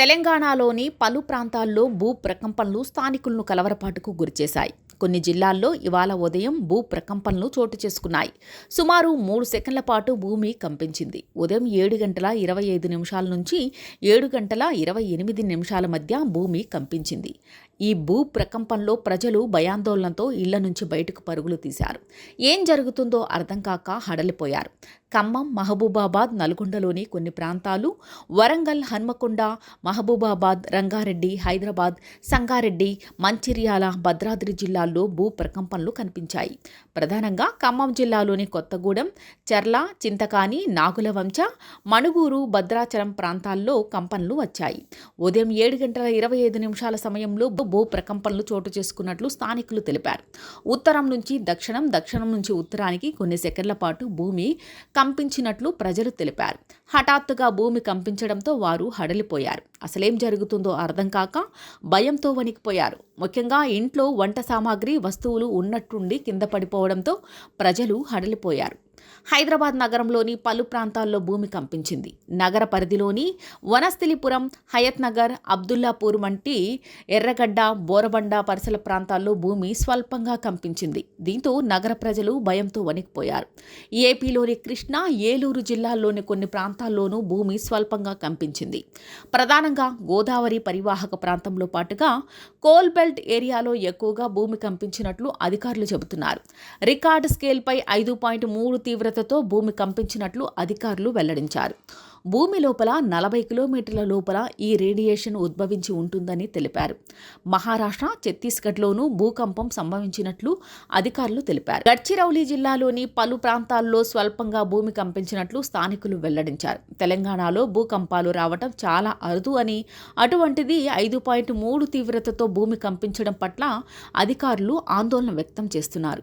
తెలంగాణలోని పలు ప్రాంతాల్లో భూ ప్రకంపనలు స్థానికులను కలవరపాటుకు గురిచేశాయి. కొన్ని జిల్లాల్లో ఇవాళ ఉదయం భూ ప్రకంపనలు చోటు చేసుకున్నాయి. సుమారు మూడు సెకండ్ల పాటు భూమి కంపించింది. ఉదయం ఏడు గంటల ఇరవై ఐదు నిమిషాల నుంచి ఏడు గంటల ఇరవై ఎనిమిది నిమిషాల మధ్య భూమి కంపించింది. ఈ భూ ప్రకంపనలో ప్రజలు భయాందోళనతో ఇళ్ళ నుంచి బయటకు పరుగులు తీశారు. ఏం జరుగుతుందో అర్థం కాక హడలిపోయారు. ఖమ్మం మహబూబాబాద్ నల్గొండలోని కొన్ని ప్రాంతాలు వరంగల్ హన్మకొండ మహబూబాబాద్ రంగారెడ్డి హైదరాబాద్ సంగారెడ్డి మంచిర్యాల భద్రాద్రి జిల్లాల్లో భూ ప్రకంపనలు కనిపించాయి. ప్రధానంగా ఖమ్మం జిల్లాలోని కొత్తగూడెం చెర్ల చింతకాని నాగులవంచ మణుగూరు భద్రాచలం ప్రాంతాల్లో కంపనలు వచ్చాయి. ఉదయం ఏడు గంటల ఇరవై ఐదు నిమిషాల సమయంలో భూ ప్రకంపనలు చోటు చేసుకున్నట్లు స్థానికులు తెలిపారు. ఉత్తరం నుంచి దక్షిణం దక్షిణం నుంచి ఉత్తరానికి కొన్ని సెకండ్ల పాటు భూమి కంపించినట్లు ప్రజలు తెలిపారు. హఠాత్తుగా భూమి కంపించడంతో వారు హడలిపోయారు. అసలేం జరుగుతుందో అర్థం కాక భయంతో వణికిపోయారు. ముఖ్యంగా ఇంట్లో వంట సామాగ్రి వస్తువులు ఉన్నట్టుండి కింద పడిపోవడంతో ప్రజలు హడలిపోయారు. హైదరాబాద్ నగరంలోని పలు ప్రాంతాల్లో భూమి కంపించింది. నగర పరిధిలోని వనస్థలిపురం హయత్ నగర్ అబ్దుల్లాపూర్ వంటి ఎర్రగడ్డ బోరబండ పరిసర ప్రాంతాల్లో భూమి స్వల్పంగా కంపించింది. దీంతో నగర ప్రజలు భయంతో వణికిపోయారు. ఏపీలోని కృష్ణా ఏలూరు జిల్లాల్లోని కొన్ని ప్రాంతాల్లోనూ భూమి స్వల్పంగా కంపించింది. ప్రధానంగా గోదావరి పరివాహక ప్రాంతంలో పాటుగా కోల్బెల్ట్ ఏరియాలో ఎక్కువగా భూమి కంపించినట్లు అధికారులు చెబుతున్నారు. రికార్డు స్కేల్పై ఐదు పాయింట్ మూడు తీవ్రతతో భూమి కంపించినట్లు అధికారులు వెల్లడించారు. భూమి లోపల నలభై కిలోమీటర్ల లోపల ఈ రేడియేషన్ ఉద్భవించి ఉంటుందని తెలిపారు. మహారాష్ట్ర ఛత్తీస్గఢ్లోనూ భూకంపం సంభవించినట్లు అధికారులు తెలిపారు. గడ్చిరౌలి జిల్లాలోని పలు ప్రాంతాల్లో స్వల్పంగా భూమి కంపించినట్లు స్థానికులు వెల్లడించారు. తెలంగాణలో భూకంపాలు రావటం చాలా అరుదు అని అటువంటిది ఐదు పాయింట్ మూడు తీవ్రతతో భూమి కంపించడం పట్ల అధికారులు ఆందోళన వ్యక్తం చేస్తున్నారు.